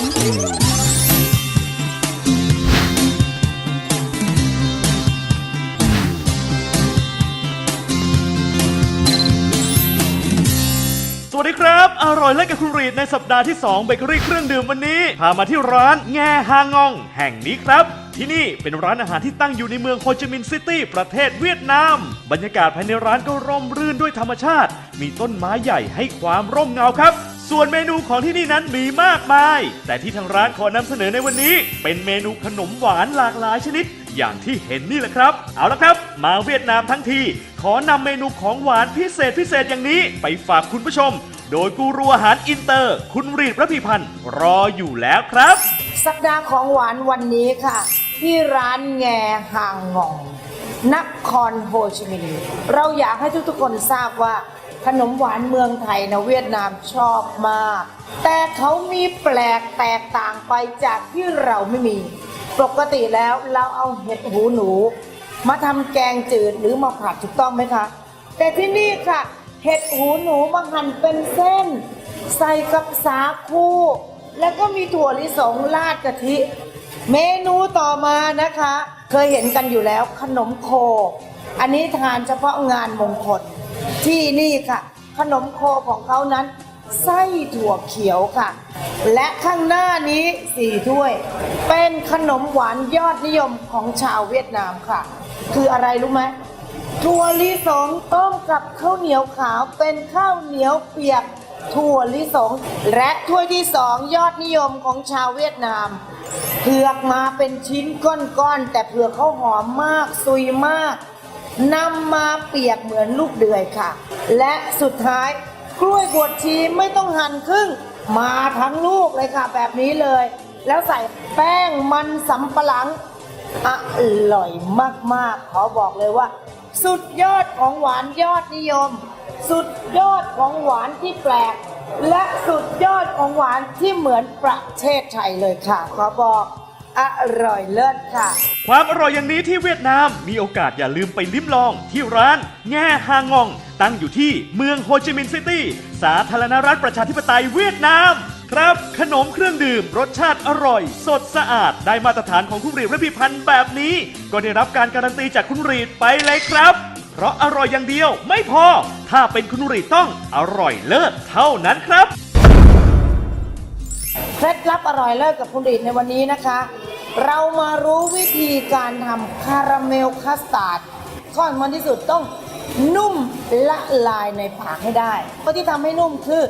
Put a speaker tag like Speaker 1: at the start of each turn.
Speaker 1: สวัสดีครับ อร่อยเลิศกับคุณรีดในสัปดาห์ที่ 2 เบเกอรี่เครื่องดื่มวันนี้ พามาที่ร้านแง่ฮางอง แห่งนี้ครับ ที่นี่เป็นร้านอาหารที่ตั้งอยู่ในเมืองโฮจิมินห์ซิตี้ประเทศเวียดนาม บรรยากาศภายในร้านก็ร่มรื่นด้วยธรรมชาติ มีต้นไม้ใหญ่ให้ความร่มเงาครับ ส่วนเมนูของที่นี่นั้นมีมากมาย แต่ที่ทางร้านขอนำเสนอในวันนี้ เป็นเมนูขนมหวานหลากหลายชนิด อย่างที่เห็นนี่แหละครับ เอาละครับ มาเวียดนามทั้งที ขอนำเมนูของหวานพิเศษพิเศษอย่างนี้ ไปฝากคุณผู้ชม โดยกูรูอาหารอินเตอร์ คุณรีดระพีพันธ์รออยู่แล้วครับ
Speaker 2: สัปดาห์ของหวานวันนี้ค่ะ ที่ร้านแงห่างงองนครโฮจิมินห์เราอยากให้ทุกๆคนทราบว่า ขนมหวานเมืองไทยนะเวียดนามชอบมาก แต่เขามีแปลกแตกต่างไปจากที่เราไม่มี ปกติแล้วเราเอาเห็ดหูหนู มาทำแกงจืดหรือมาผัดถูกต้องไหมคะ แต่ที่นี่ค่ะ เห็ดหูหนูมาหั่นเป็นเส้น ใส่กับสาคูแล้วก็มีถั่วลิสงราดกะทิ เมนูต่อมานะคะ เคยเห็นกันอยู่แล้วขนมโค อันนี้ทานเฉพาะงานมงคล ที่นี่ค่ะ ขนมโคของเขานั้น ไส้ถั่วเขียวค่ะ และข้างหน้านี้สี่ถ้วย เป็นขนมหวานยอดนิยมของชาวเวียดนามค่ะ คืออะไรรู้ไหมถั่วลิสงต้มกับข้าวเหนียวขาวเป็นข้าวเหนียวเปียกถั่วลิสง และถ้วยที่สองยอดนิยมของชาวเวียดนามเผือกมาเป็นชิ้นก้อนๆแต่เผือกเขาหอมมากซุยมาก นำมาเปียกเหมือนลูกเดือยค่ะ และสุดท้ายกล้วยบวชชีไม่ต้องหั่นครึ่ง มาทั้งลูกเลยค่ะ แบบนี้เลย แล้วใส่แป้งมันสำปะหลังอร่อยมากๆ ขอบอกเลยว่า สุดยอดของหวานยอดนิยม สุดยอดของหวานที่แปลก และสุดยอดของหวานที่เหมือนประเทศไทยเลยค่ะ ขอบอก อร่อยเลิศค่ะ
Speaker 1: ความอร่อยอย่างนี้ที่เวียดนามมีโอกาสอย่าลืมไปลิ้มลองที่ร้านแง่ฮางอง ตั้งอยู่ที่เมืองโฮจิมินห์ซิตี้ สาธารณรัฐประชาธิปไตยเวียดนาม ครับ ขนมเครื่องดื่ม รสชาติอร่อย สดสะอาด ได้มาตรฐานของคุณรีดระพีพันธ์แบบนี้ ก็ได้รับการการันตีจากคุณรีดไปเลยครับ เพราะอร่อยอย่างเดียวไม่พอ ถ้าเป็นคุณรีดต้องอร่อยเลิศเท่านั้นครับ
Speaker 2: เคล็ดลับอร่อยเลิศกับคุณดิดในวันนี้นะคะ เรามารู้วิธีการทำคาราเมลคัสตาร์ดข้อสำคัญที่สุดต้องนุ่มละลายในปากให้ได้เพราะที่ทำให้นุ่มคือ